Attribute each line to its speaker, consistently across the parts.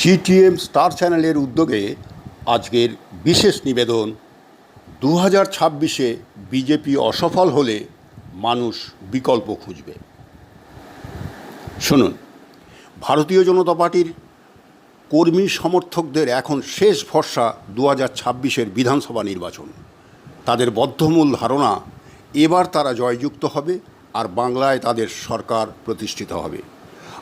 Speaker 1: GTM star চ্যানেলের উদ্যোগে আজকের বিশেষ নিবেদন দু হাজার ছাব্বিশে বিজেপি অসফল হলে মানুষ বিকল্প খুঁজবে। শুনুন, ভারতীয় জনতা পার্টির কর্মী সমর্থকদের এখন শেষ ভরসা দু হাজার ছাব্বিশের বিধানসভা নির্বাচন। তাদের বদ্ধমূল ধারণা, এবার তারা জয়যুক্ত হবে আর বাংলায় তাদের সরকার প্রতিষ্ঠিত হবে।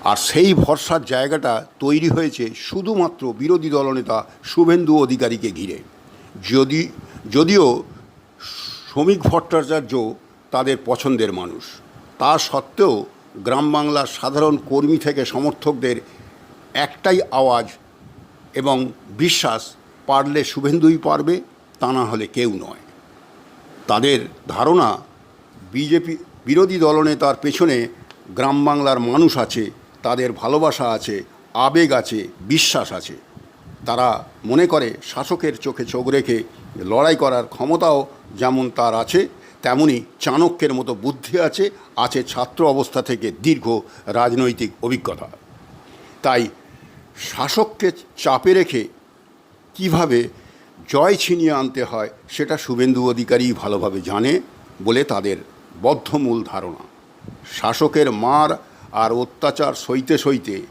Speaker 1: আর সেই ভরসার জায়গাটা তৈরি হয়েছে শুধুমাত্র বিরোধী দলনেতা শুভেন্দু অধিকারীকে ঘিরে। যদি, যদিও শ্রমিক ভট্টাচার্য তাদের পছন্দের মানুষ, তা সত্ত্বেও গ্রাম বাংলার সাধারণ কর্মী থেকে সমর্থকদের একটাই আওয়াজ এবং বিশ্বাস, পারলে শুভেন্দুই পারবে, তা না হলে কেউ নয়। তাদের ধারণা, বিজেপি, বিরোধী দলনেতার পেছনে গ্রাম বাংলার মানুষ আছে তাদের ভালোবাসা আছে, আবেগ আছে, বিশ্বাস আছে। তারা মনে করে শাসকের চোখে চোখ রেখে লড়াই করার ক্ষমতাও যেমন তার আছে, তেমনি চাণক্যের মতো বুদ্ধি আছে আছে ছাত্র অবস্থা থেকে দীর্ঘ রাজনৈতিক অভিজ্ঞতা। তাই শাসককে চাপে রেখে কীভাবে জয় ছিনিয়ে আনতে হয় সেটা শুভেন্দু অধিকারী ভালোভাবে জানে বলে তাদের বদ্ধমূল ধারণা। শাসকের মার আর অত্যাচার সইতে সইতে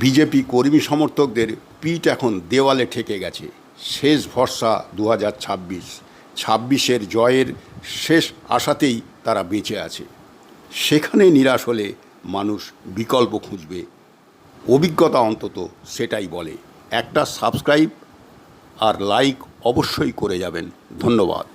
Speaker 1: বিজেপি কর্মী সমর্থকদের পিঠ এখন দেওয়ালে ঠেকে গেছে। শেষ ভরসা দু হাজার ছাব্বিশ। ছাব্বিশের জয়ের শেষ আশাতেই তারা বেঁচে আছে। সেখানে নিরাশ হলে মানুষ বিকল্প খুঁজবে। অভিজ্ঞতা অন্তত সেটাই বলে। একটা সাবস্ক্রাইব আর লাইক অবশ্যই করে যাবেন। ধন্যবাদ।